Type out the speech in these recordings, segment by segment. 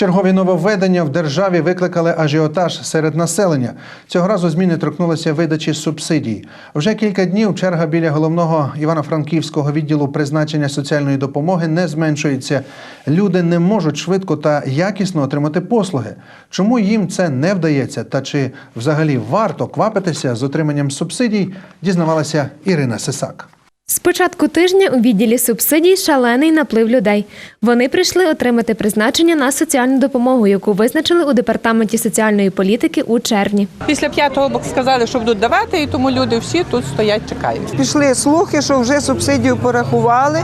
Чергові нововведення в державі викликали ажіотаж серед населення. Цього разу зміни торкнулися видачі субсидій. Вже кілька днів черга біля головного Івано-Франківського відділу призначення соціальної допомоги не зменшується. Люди не можуть швидко та якісно отримати послуги. Чому їм це не вдається? Та чи взагалі варто квапитися з отриманням субсидій? Дізнавалася Ірина Сисак. З початку тижня у відділі субсидій шалений наплив людей. Вони прийшли отримати призначення на соціальну допомогу, яку визначили у департаменті соціальної політики у червні. Після п'ятого бок сказали, що будуть давати, і тому люди всі тут стоять, чекають. Пішли слухи, що вже субсидію порахували,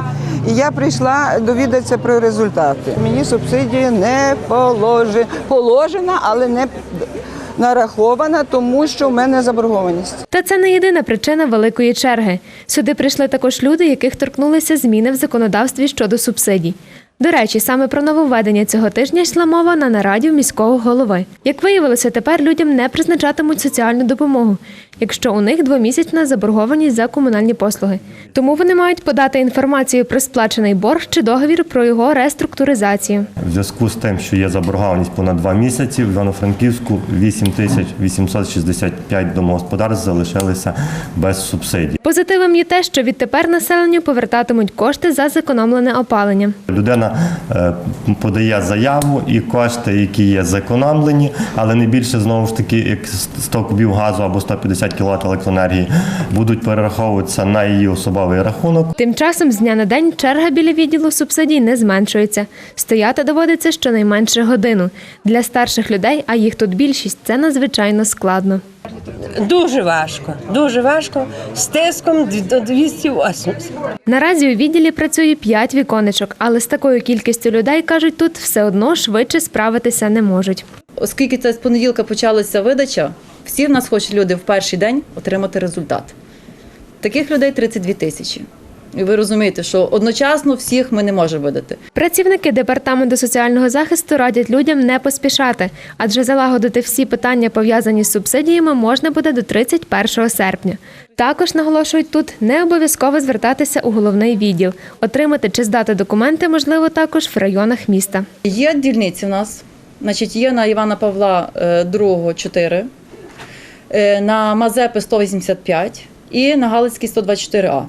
і я прийшла довідатися про результати. Мені субсидія не положена, положена, але не нарахована, тому що в мене заборгованість. Та це не єдина причина великої черги. Сюди прийшли також люди, яких торкнулися зміни в законодавстві щодо субсидій. До речі, саме про нововведення цього тижня йшла мова на нараді в міського голови. Як виявилося, тепер людям не призначатимуть соціальну допомогу, якщо у них двомісячна заборгованість за комунальні послуги. Тому вони мають подати інформацію про сплачений борг чи договір про його реструктуризацію. В зв'язку з тим, що є заборгованість понад два місяці, в Івано-Франківську 8865 домогосподарств залишилися без субсидій. Позитивом є те, що відтепер населенню повертатимуть кошти за зекономлене опалення. Людина е, подає заяву і кошти, які є зекономлені, але не більше знову ж таки, як 100 кубів газу або 150 кВт електроенергії, будуть перераховуватися на її особовий рахунок. Тим часом з дня на день черга біля відділу субсидій не зменшується. Стояти доводиться щонайменше годину. Для старших людей, а їх тут більшість, це надзвичайно складно. Дуже важко, дуже важко. З тиском до 280. Наразі у відділі працює 5 віконечок, але з такою кількістю людей, кажуть, тут все одно швидше справитися не можуть. Оскільки це з понеділка почалася видача, всі в нас хочуть люди в перший день отримати результат. Таких людей 32 тисячі. Ви розумієте, що одночасно всіх ми не можемо видати. Працівники департаменту соціального захисту радять людям не поспішати, адже залагодити всі питання, пов'язані з субсидіями, можна буде до 31 серпня. Також наголошують тут не обов'язково звертатися у головний відділ. Отримати чи здати документи можливо також в районах міста. Є дільниці в нас, значить, є на Івана Павла е, 2 4, е, на Мазепи 185 і на Галицький 124А.